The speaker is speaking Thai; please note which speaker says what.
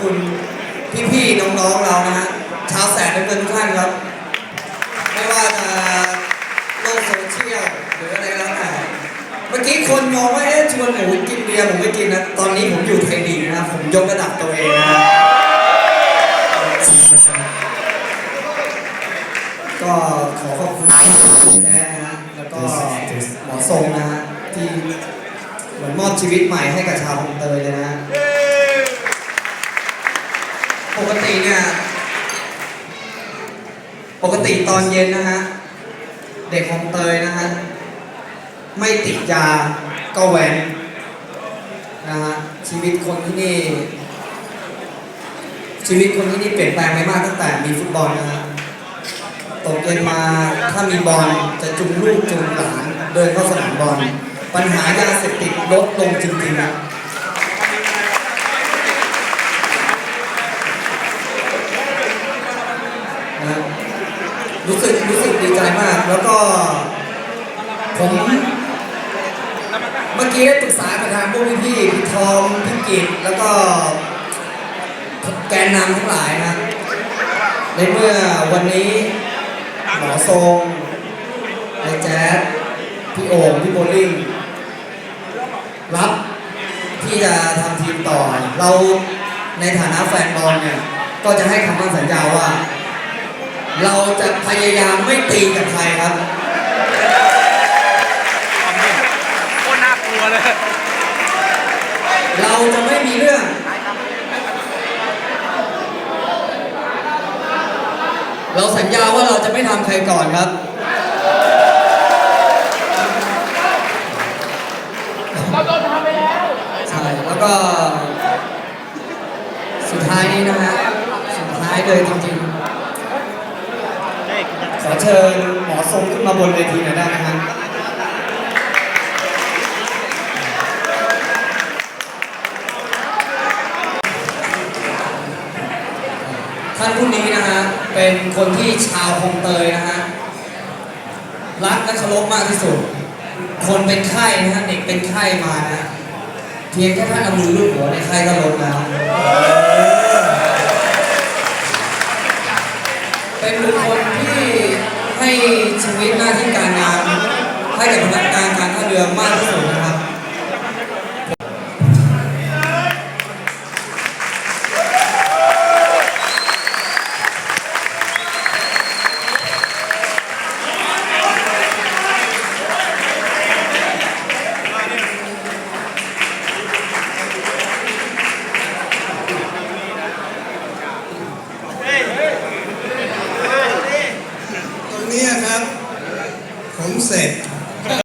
Speaker 1: คุณพี่ๆน้องๆเรานะฮะชาวแสนเป็นเพื่อนทุกท่านครับ ไม่ว่าจะโลกโซเชียลหรืออะไรก็แล้วแต่เมื่อกี้คนมองว่าเอ๊ะชวนหมูกินเบียร์ผมไม่กินนะตอนนี้ผมอยู่ไทยดีนะครับผมยกระดับตัวเองนะก็ขอขอบคุณแจ๊ดนะแล้วก็หมอทรงนะฮะที่เหมือนมอบชีวิตใหม่ให้กับชาวคลองเตยเลยนะฮะปกติเนี่ย ปกติตอนเย็นนะฮะ เด็กคลองเตยนะฮะ ไม่ติดยาก็แหวนนะฮะชีวิตคนที่นี่ ชีวิตคนที่นี่เปลี่ยนแปลงไปมากตั้งแต่มีฟุตบอลนะฮะตกเย็นมาถ้ามีบอลจะจุงลูกจุงหลานเดินเข้าสนามบอล ปัญหายาเสพติดลดลงจริงๆนะ รู้สึกรู้สึกดีใจมาก แล้วก็ผมเมื่อกี้ได้ปรึกษากับทางพวกพี่พี่ทอมพี่กิตแล้วก็แกนนำทั้งหลายนะในเมื่อวันนี้หมอทรงในแจ๊สพี่โอ่งพี่โบลิ่งรับที่จะทำทีมต่อ เราในฐานะแฟนบอลเนี่ย ก็จะให้คำมั่นสัญญาว่า เราจะพยายามไม่ตีกับใครครับ
Speaker 2: โคตรน่ากลัวเลย
Speaker 1: เราจะไม่มีเรื่อง เราสัญญาว่าเราจะไม่ทำใครก่อนครับ
Speaker 2: เราโดนทำไปแล้ว
Speaker 1: ใช่ แล้วก็ สุดท้ายนี้นะฮะ สุดท้ายเลยจริงๆข อเชิญหมอทรงขึ้นมาบนเวทีหน่อยได้ไหมครับท่านผู้นี้นะฮะ เป็นคนที่ชาวคลองเตยนะฮะ รักและเคารพมากที่สุด คนเป็นไข้นะฮะ เด็กเป็นไข้มานะ เพียงแค่ท่านเอามือลูบหัวในไข้ก็ลดแล้วเป็นบุคคลที่ ให้ชีวิตหน้าที่การงานให้กับพนักงานการท่าเรือมาก
Speaker 3: ต